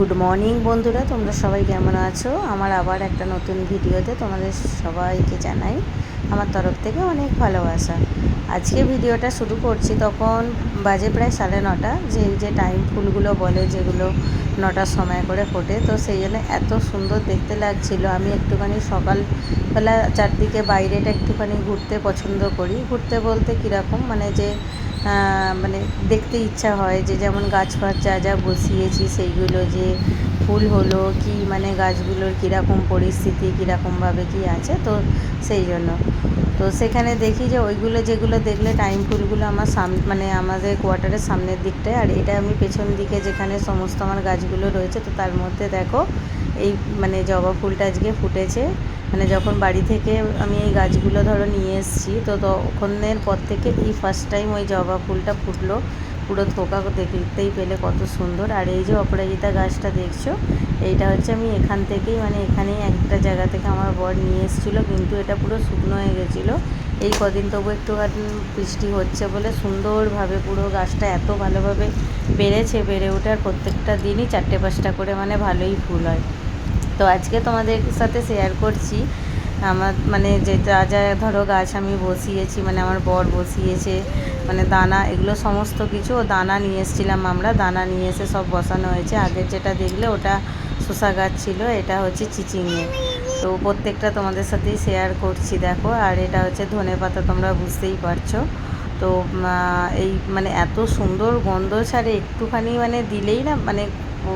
Good morning বন্ধুরা, তোমরা সবাই কেমন আছো? আমার আবার একটা নতুন ভিডিওতে তোমাদের সবাইকে জানাই আমার তরফ থেকে অনেক ভালোবাসা। আজকে ভিডিওটা শুরু করছি তখন বাজে প্রায় সাড়ে নটা, যে যে টাইম ফুলগুলো বলে যেগুলো নটার সময় করে ফোটে, তো সেই জন্য এত সুন্দর দেখতে লাগছিল। আমি একটুখানি সকালবেলা চারদিকে বাইরেটা একটুখানি ঘুরতে পছন্দ করি। ঘুরতে বলতে কীরকম মানে যে মানে দেখতে ইচ্ছা হয় যে যেমন গাছ ফাছ যা যা বসিয়েছি সেইগুলো যে ফুল হলো, কি মানে গাছগুলোর কীরকম পরিস্থিতি কীরকমভাবে কী আছে, তো সেই জন্য। তো সেখানে দেখি যে ওইগুলো যেগুলো দেখলে টাইম ফুলগুলো আমার সাম মানে আমাদের কোয়ার্টারের সামনের দিকটায়, আর এটা আমি পেছন দিকে যেখানে সমস্ত আমার গাছগুলো রয়েছে, তো তার মধ্যে দেখো এই মানে জবা ফুলটা আজকে ফুটেছে। মানে যখন বাড়ি থেকে আমি এই গাছগুলো ধরো নিয়ে এসেছি, তো তখনের পর থেকে এই ফার্স্ট টাইম ওই জবা ফুলটা ফুটলো। পুরো থোকা দেখতেই পেলে কত সুন্দর। আর এই যে অপরাজিতা গাছটা দেখছ, এইটা হচ্ছে আমি এখান থেকেই মানে এখানেই একটা জায়গা থেকে আমার বর নিয়ে এসেছিল, কিন্তু এটা পুরো শুকনো হয়ে গেছিল। এই কদিন তবু একটুখানি বৃষ্টি হচ্ছে বলে সুন্দরভাবে পুরো গাছটা এত ভালোভাবে বেড়েছে, বেড়ে ওঠার প্রত্যেকটা দিনই চারটে পাঁচটা করে মানে ভালোই ফুল হয়। তো আজকে তোমাদের সাথে শেয়ার করছি। আমার মানে যে যা যা ধরো গাছ আমি বসিয়েছি মানে আমার বর বসিয়েছে মানে দানা এগুলো সমস্ত কিছু ও দানা নিয়ে এসেছিলাম আমরা। দানা নিয়ে এসে সব বসানো হয়েছে। আগের যেটা দেখলে ওটা শসা গাছ ছিল, এটা হচ্ছে চিচিংয়ে তো প্রত্যেকটা তোমাদের সাথেই শেয়ার করছি, দেখো। আর এটা হচ্ছে ধনে পাতা, তোমরা বুঝতেই পারছ। তো এই মানে এত সুন্দর গন্ধ, ছাড়ে একটুখানি মানে দিলেই না মানে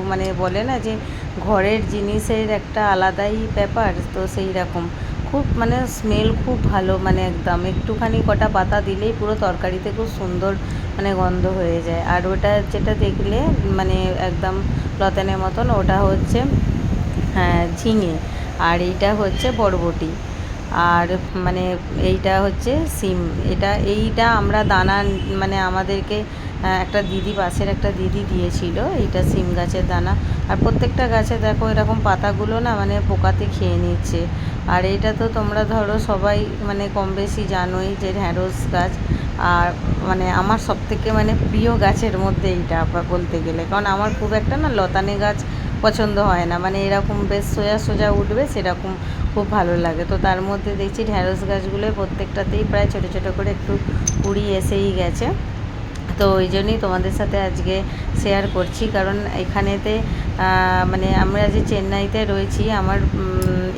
মানে বলে না যে ঘরের জিনিসের একটা আলাদাই ব্যাপার, তো সেই রকম। খুব মানে স্মেল খুব ভালো মানে একদম। একটুখানি কটা পাতা দিলেই পুরো তরকারিতে খুব সুন্দর মানে গন্ধ হয়ে যায়। আর ওটা যেটা দেখলে মানে একদম লতানের মতন, ওটা হচ্ছে হ্যাঁ ঝিঙে। আর এইটা হচ্ছে বরবটি। আর মানে এইটা হচ্ছে সিম। এটা, এইটা আমরা দানা মানে আমাদেরকে একটা দিদি, পাশের একটা দিদি দিয়েছিল এইটা সিম গাছের দানা। আর প্রত্যেকটা গাছে দেখো এরকম পাতাগুলো না মানে পোকাতে খেয়ে নিচ্ছে। আর এটা তো তোমরা ধরো সবাই মানে কম বেশি জানোই যে ঢ্যাঁড়স গাছ। আর মানে আমার সবথেকে মানে প্রিয় গাছের মধ্যে এইটা বলতে গেলে। কারণ আমার খুব একটা না লতানে গাছ পছন্দ হয় না। মানে এরকম বেশ সোজা সোজা উঠবে সেরকম খুব ভালো লাগে। তো তার মধ্যে দেখছি ঢ্যাঁড়স গাছগুলোই প্রত্যেকটাতেই প্রায় ছোটো ছোটো করে একটু কুড়ি এসেই গেছে। তো ওই জন্যই তোমাদের সাথে আজকে শেয়ার করছি। কারণ এখানেতে মানে আমরা যে চেন্নাইতে রয়েছি, আমার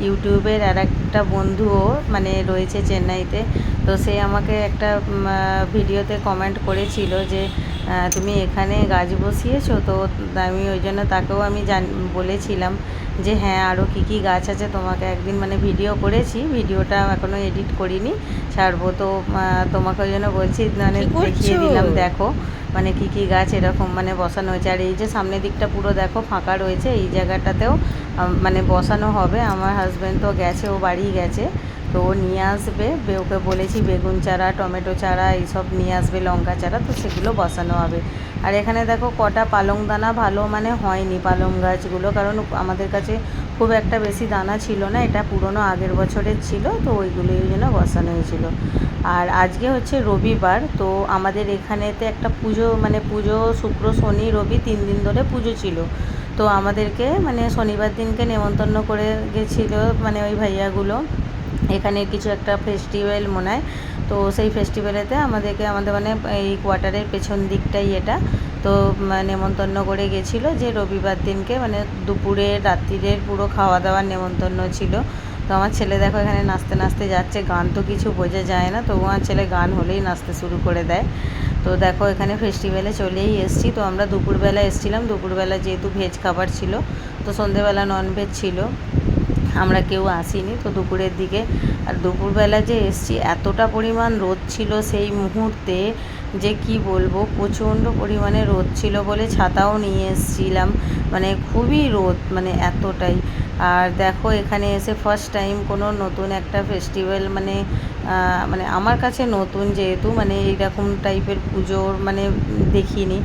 ইউটিউবের আর একটা বন্ধুও মানে রয়েছে চেন্নাইতে। তো সে আমাকে একটা ভিডিওতে কমেন্ট করেছিল যে তুমি এখানে গাছ বসিয়েছো তো আমি ওই জন্য তাকেও আমি জান বলেছিলাম যে হ্যাঁ আরও কী কী গাছ আছে তোমাকে একদিন মানে ভিডিও করেছি ভিডিওটা এখনও এডিট করিনি ছাড়বো তো তোমাকে ওই জন্য বলছি মানে দেখিয়ে দিলাম দেখো মানে কী কী গাছ এরকম মানে বসানো হয়েছে আর এই যে সামনের দিকটা পুরো দেখো ফাঁকা রয়েছে এই জায়গাটাতেও মানে বসানো হবে আমার হাজব্যান্ড তো গেছে ও বাড়ি গেছে তো নিয়ে আসবে। ওকে বলেছি বেগুন চারা, টমেটো চারা, এইসব নিয়ে আসবে, লঙ্কা চারা, তো সেগুলো বসানো হবে। আর এখানে দেখো কটা পালং দানা ভালো মানে হয়নি পালং গাছগুলো, কারণ আমাদের কাছে খুব একটা বেশি দানা ছিল না, এটা পুরনো আগের বছরের ছিল, তো ওইগুলো ওই জন্য বসানো হয়েছিল। আর আজকে হচ্ছে রবিবার, তো আমাদের এখানেতে একটা পুজো মানে পুজো শুক্র, শনি, রবি তিন দিন ধরে পুজো ছিল। তো আমাদেরকে মানে শনিবার দিনকে নেমন্তন্ন করে গেছিল মানে ওই ভাইয়াগুলো। এখানে কিছু একটা ফেস্টিভ্যাল মনে হয়। তো সেই ফেস্টিভ্যালেতে আমাদেরকে, আমাদের মানে এই কোয়ার্টারের পেছন দিকটাই এটা। তো নেমন্তন্ন করে গেছিল যে রবিবার দিনকে মানে দুপুরে, রাত্রিরের পুরো খাওয়া দাওয়ার নেমন্তন্ন ছিল। তো আমার ছেলে দেখো এখানে নাচতে নাচতে যাচ্ছে, গান তো কিছু বোঝা যায় না তবু আমার ছেলে গান হলেই নাচতে শুরু করে দেয়। তো দেখো এখানে ফেস্টিভ্যালে চলেই এসছি। তো আমরা দুপুরবেলা এসছিলাম। দুপুরবেলা যেহেতু ভেজ খাবার ছিল, তো সন্ধেবেলা ননভেজ ছিল। আমরা কেউ আসিনি। তো দুপুরের দিকে আর দুপুরবেলা যে এসছি, এতটা পরিমাণ রোদ ছিল সেই মুহূর্তে যে কি বলব, প্রচণ্ড পরিমাণে রোদ ছিল বলে ছাতাও নিয়ে এসছিলাম। মানে খুবই রোদ মানে এতটাই। আর দেখো, এখানে এসে ফার্স্ট টাইম কোনো নতুন একটা ফেস্টিভ্যাল মানে মানে আমার কাছে নতুন যেহেতু মানে এইরকম টাইপের পুজোর মানে দেখিনি।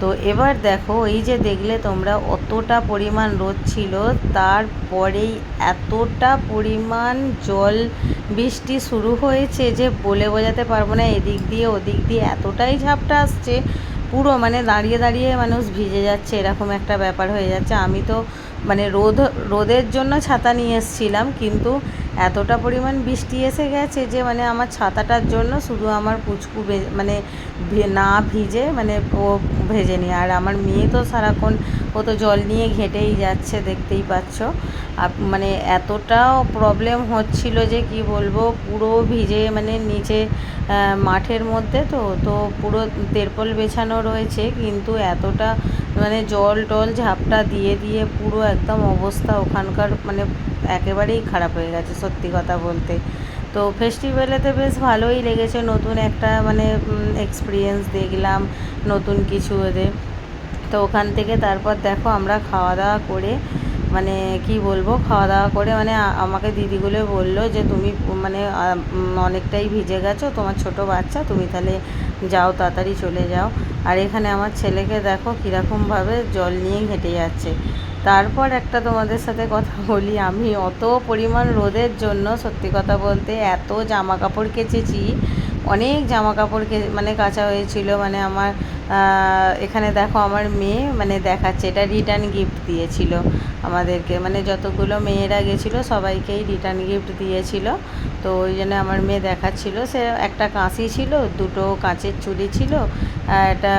তো এবার দেখো, এই যে দেখলে তোমরা অতটা পরিমাণ রোদ ছিল, তারপরেই এতটা পরিমাণ জল বৃষ্টি শুরু হয়েছে যে বলে বোঝাতে পারব না, এদিক দিয়ে ওদিক দিয়ে এতটাই ঝাপটা আসছে, পুরো মানে দাঁড়িয়ে দাঁড়িয়ে মানুষ ভিজে যাচ্ছে, এরকম একটা ব্যাপার হয়ে যাচ্ছে। আমি তো মানে রোদ রোদের জন্য ছাতা নিয়ে এসেছিলাম, কিন্তু এতটা পরিমাণ বৃষ্টি এসে গেছে যে মানে আমার ছাতাটার জন্য শুধু আমার পুচকু মানে না ভিজে মানে ও ভেজেনি। আর আমার মেয়ে তো সারাক্ষণ, ও তো জল নিয়ে ঘেঁটেই যাচ্ছে, দেখতেই পাচ্ছ। মানে এতটাও প্রবলেম হচ্ছিল যে, কি বলব, পুরো ভিজে মানে নিচে মাঠের মধ্যে তো তো পুরো তেরপল বেছানো রয়েছে, কিন্তু এতটা মানে জল টল ঝাপটা দিয়ে দিয়ে পুরো একদম অবস্থা ওখানকার মানে একেবারেই খারাপ হয়ে গেছে সত্যি কথা বলতে। তো ফেস্টিভ্যালেতে বেশ ভালোই লেগেছে নতুন একটা মানে এক্সপিরিয়েন্স দেখলাম নতুন কিছু ওদের। তো ওখান থেকে তারপর দেখো আমরা খাওয়া দাওয়া করে মানে কি বলব, খাওয়া দাওয়া করে মানে আমাকে দিদিগুলো বলল যে, তুমি মানে অনেকটাই ভিজে গেছো, তোমার ছোট বাচ্চা, তুমি তাহলে যাও তাড়াতাড়ি চলে যাও। আর এখানে আমার ছেলেকে দেখো কীরকমভাবে জল নিয়ে হেঁটে যাচ্ছে। তারপর একটা তোমাদের সাথে কথা বলি, আমি অত পরিমাণ রোদের জন্য সত্যি কথা বলতে এত জামা কাপড় কেচেছি অনেক জামা কাপড় মানে কাচা হয়েছিল মানে আমার এখানে দেখো আমার মেয়ে মানে দেখাচ্ছে, এটা রিটার্ন গিফট দিয়েছিল আমাদেরকে মানে যতগুলো মেয়েরা গেছিল সবাইকেই রিটার্ন গিফট দিয়েছিল, তো ওই জন্য আমার মেয়ে দেখাচ্ছিল, সে একটা কাঁচি ছিল, দুটো কাঁচের চুড়ি ছিল একটা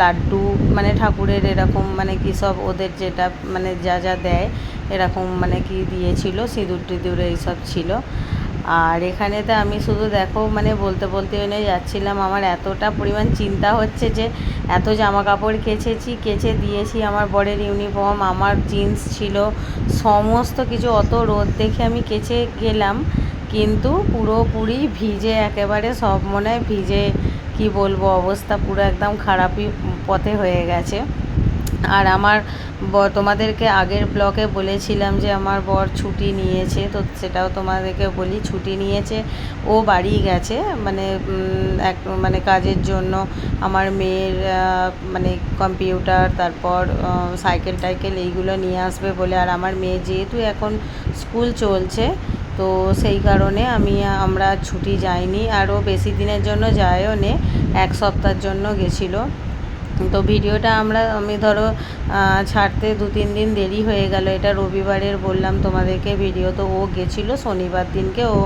লাড্ডু মানে ঠাকুরের এরকম মানে কি সব ওদের যেটা মানে যা যা দেয়, এরকম মানে কি দিয়েছিল সিঁদুর টিঁদুর এইসব ছিল আর এখানেতে আমি শুধু দেখো মানে বলতে বলতে এনে যাচ্ছিলাম, আমার এতটা পরিমাণ চিন্তা হচ্ছে যে এত জামা কাপড় কেচেছি, কেচে দিয়েছি আমার বরের ইউনিফর্ম, আমার জিন্স ছিল, সমস্ত কিছু অত রোদ দেখে আমি কেচে গেলাম, কিন্তু পুরোপুরি ভিজে একেবারে সব মনে ভিজে, কি বলব অবস্থা, পুরো একদম খারাপই পথে হয়ে গেছে। আর আমার তোমাদেরকে আগের ব্লকে বলেছিলাম যে আমার বর ছুটি নিয়েছে, তো সেটাও তোমাদেরকে বলি, ছুটি নিয়েছে, ও বাড়ি গেছে মানে এক মানে কাজের জন্য আমার মেয়ের মানে কম্পিউটার, তারপর সাইকেল টাইকেল এইগুলো নিয়ে আসবে বলে, আর আমার মেয়ে যেহেতু এখন স্কুল চলছে, তো সেই কারণে আমি আমরা ছুটি যাইনি আরও বেশি দিনের জন্য যায়ও নে, এক সপ্তাহের জন্য গেছিল। তো ভিডিওটা আমরা, আমি ধরো ছাড়তে দু, তিন দিন দেরি হয়ে গেল, এটা রবিবারের বললাম তোমাদেরকে ভিডিও, তো ও গেছিল শনিবার দিনকে, ও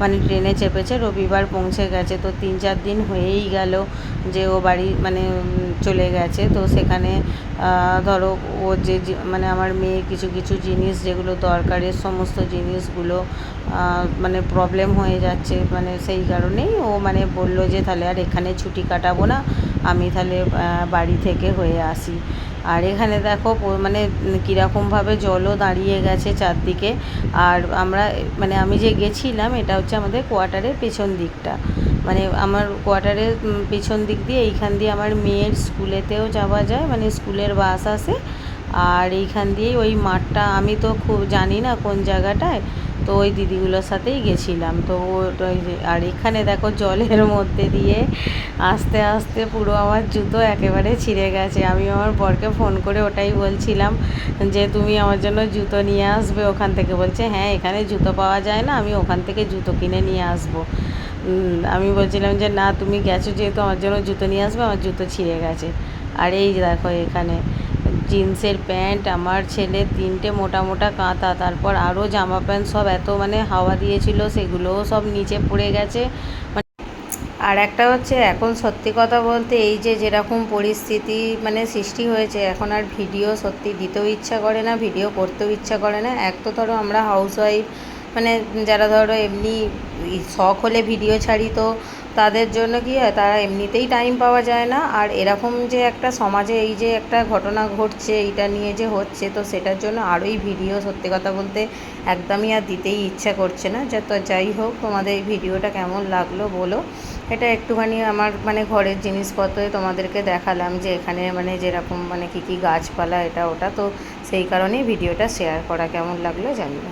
মানে ট্রেনে চেপেছে, রবিবার পৌঁছে গেছে, তো তিন, চার দিন হয়েই গেল যে ও বাড়ি মানে চলে গেছে, তো সেখানে ধরো, ও যে মানে আমার মেয়ে কিছু কিছু জিনিস যেগুলো দরকারের সমস্ত জিনিসগুলো মানে প্রবলেম হয়ে যাচ্ছে মানে সেই কারণেই ও মানে বলল যে তাহলে আর এখানে ছুটি কাটাবো না আমি তাহলে বাড়ি থেকে হয়ে আসি। আর এখানে দেখো মানে কীরকমভাবে জলও দাঁড়িয়ে গেছে চারদিকে। আর আমরা মানে আমি যে গেছিলাম, এটা হচ্ছে আমাদের কোয়ার্টারের পেছন দিকটা। মানে আমার কোয়ার্টারের পেছন দিক দিয়ে এইখান দিয়ে আমার মেয়ের স্কুলেতেও যাওয়া যায় মানে স্কুলের বাস আসে। আর এইখান দিয়েই ওই মাঠটা, আমি তো খুব জানি না কোন জায়গাটায়। তো ওই দিদিগুলোর সাথেই গেছিলাম। তো আর এখানে দেখো জলের মধ্যে দিয়ে আস্তে আস্তে পুরো আমার জুতো একেবারে ছিঁড়ে গেছে। আমি আমার বরকে ফোন করে ওটাই বলছিলাম যে, তুমি আমার জন্য জুতো নিয়ে আসবে ওখান থেকে। বলছে হ্যাঁ এখানে জুতো পাওয়া যায় না, আমি ওখান থেকে জুতো কিনে নিয়ে আসব। আমি বলছিলাম যে, না, তুমি গেছো যেহেতু আমার জন্য জুতো নিয়ে আসবে, আমার জুতো ছিঁড়ে গেছে। আর এই দেখো এখানে জিন্সের প্যান্ট, আমার ছেলে তিনটে মোটা মোটা কাঁথা, তারপর আরও জামা প্যান্ট সব এত মানে হাওয়া দিয়েছিল, সেগুলোও সব নিচে পড়ে গেছে। আর একটা হচ্ছে, এখন সত্যি কথা বলতে এই যে যেরকম পরিস্থিতি মানে সৃষ্টি হয়েছে, এখন আর ভিডিও সত্যি দিতেও ইচ্ছা করে না, ভিডিও করতেও ইচ্ছা করে না। এক তো ধরো আমরা হাউস ওয়াইফ মানে যারা ধরো এমনি শখ হলে ভিডিও ছাড়ি তো তাদের জন্য কি হয়, তারা এমনিতেই টাইম পাওয়া যায় না। আর এরকম যে একটা সমাজে এই যে একটা ঘটনা ঘটছে, এইটা নিয়ে যে হচ্ছে, তো সেটার জন্য আরোই ভিডিও সত্যি কথা বলতে একদমই আর দিতেই ইচ্ছা করছে না। যা, তো যাই হোক, তোমাদের এই ভিডিওটা কেমন লাগল বলো। এটা একটুখানি আমার মানে ঘরের জিনিসপত্রে তোমাদেরকে দেখালাম যে এখানে মানে যেরকম মানে কী কী গাছপালা, এটা ওটা, তো সেই কারণেই ভিডিওটা শেয়ার করা। কেমন লাগল জানিও।